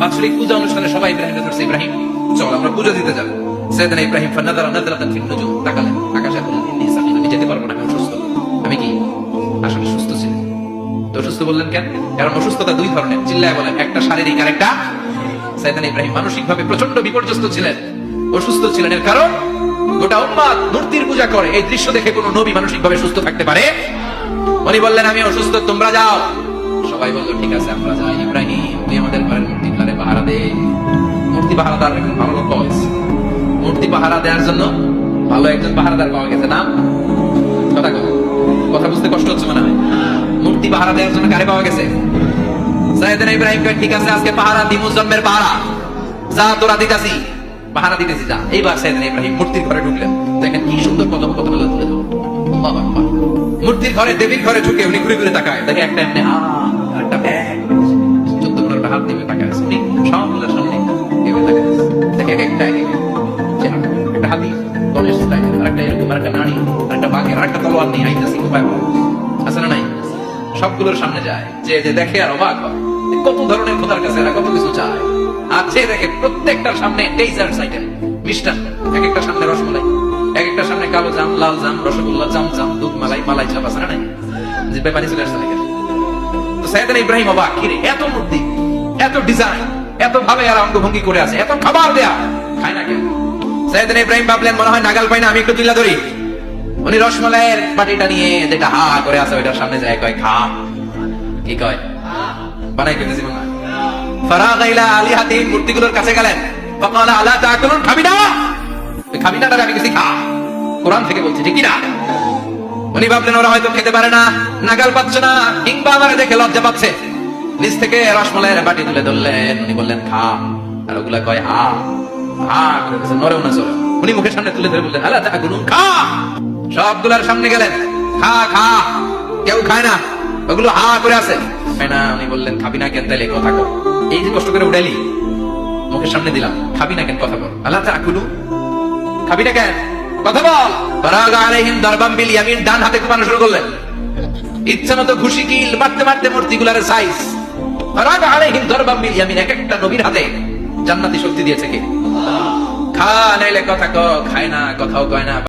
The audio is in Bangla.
বাৎসরিক পূজা অনুষ্ঠানে সবাই ইব্রাহিমকে ধরছে ইব্রাহিম চল আমরা পূজা দিতে যাব সেদিন ইব্রাহিম ফান্নাদারা নাদরাতান ফিল নুজুম তাকালেন আকাশে এখন ইন্নী অসুস্থ বললেন কেন? কারণ অসুস্থতা দুই ধরনের। চিল্লায় বলেন, একটা শারীরিক আর একটা সাইদান ইব্রাহিম। মানসিক ভাবে প্রচণ্ড বিপর্যস্ত ছিলেন। অসুস্থ ছিলেন এর কারণ, গোটা উম্মাদ মূর্তির পূজা করে। এই দৃশ্য দেখে কোনো নবী মানসিক ভাবে সুস্থ থাকতে পারে? উনি বললেন, আমি অসুস্থ, তোমরা যাও। সবাই বলল, ঠিক আছে, আমরা যাই। ইব্রাহিম, তুই আমাদের ঘরের মূর্তি গুলারে পাহারা দে। মূর্তি পাহারাদার একজন ভালো লোক পাওয়া গেছে। মূর্তি পাহারা দেওয়ার জন্য ভালো একজন পাহারাদার পাওয়া গেছে। নাম? কথা কথা বুঝতে কষ্ট হচ্ছে মনে হয়। পাহারা দেওয়ার জন্য কারে পাওয়া গেছে। সাইয়েদিন ইব্রাহিম কয়, ঠিক আছে আজকে পাহারা দিমু জন্মের পাহারা। যা তোরা দিতাছি। পাহারা দিতেছি যা। এইবার সাইয়েদিন ইব্রাহিম মূর্তির ঘরে ঢুকলেন। দেখেন কি সুন্দর কদম আল্লাহু আকবার। মূর্তির ঘরে দেবীর ঘরে ঢুকে উনি ঘুরে ঘুরে তাকায়। দেখে একটা এমনি আর একটা ব্যাগ। একটা এক একটা হাতি একটা এরকম একটা নারী আর একটা বাঘের আর একটা তলোয়ার নিয়ে আইতেছি উপায় সবগুলোর সামনে যায়। যে যে দেখে আর অবাক হয়। কত ধরনের খোদার কাছে এরা কত কিছু চায়। আর যে দেখে প্রত্যেকটার সামনে ডেজার্ট এক একটা সামনে রসমালাই। এক একটা সামনে কালো জাম, লাল জাম, রসগোল্লা, জাম জাম, দুধ মালাই মালাই নাই? যে চলে তো সাইদান ইব্রাহিম অবাক কিরে এত মূর্তি, এত ডিজাইন এত ভাবে আর অঙ্গভঙ্গি করে আছে, এত খাবার দেয়া। খায় না সাইদান ইব্রাহিম ভাবলেন, মনে হয় নাগাল পাই না, আমি একটু তুলা ধরি। উনি রসমালাইয়ের বাটিটা নিয়ে যেটা হা করে আছে, ওইটার সামনে যায়, কয়, খা। কি কয়? বানাই ফেলতেছি মনে ফারাগ ইলা আলিহাতিহিম মূর্তিগুলোর কাছে গেলেন। আলা তাকুলুন, খাবি না? খাবি না আমি কিছু খা। কোরআন থেকে বলছি ঠিক না? উনি ভাবলেন, ওরা হয়তো খেতে পারে না, নাগাল পাচ্ছে না, কিংবা আমার দেখে লজ্জা পাচ্ছে। নিচ থেকে রসমালাইয়ের বাটি তুলে ধরলেন। উনি বললেন, খা। আর ওগুলা কয়, হা। হা নড়েও না চলে উনি মুখের সামনে তুলে ধরে বললেন আল্লাহ তাকুলুন, খা। সবগুলার সামনে গেলেন। খা খা। কেউ খায় না। ওগুলো হা করে আছে। না, উনি বললেন, খাবি না কেন তাইলে? কথা কো এই যে কষ্ট করে উড়াইলি, মুখের সামনে দিলাম। খাবি না কেন? কথা বল। আল্লাহ তাকুলু খাবি না কেন? কথা বল। ডান হাতে শুরু করলেন। ইচ্ছা মতো ঘুষি, কিল, মারতে মারতে মূর্তিগুলার সাইজ। বারাগ আলাইহিম এক একটা নবীর হাতে জান্নাতি শক্তি দিয়েছে কে? খা, নাইলে কথা ক খায় না, কথাও কয় না।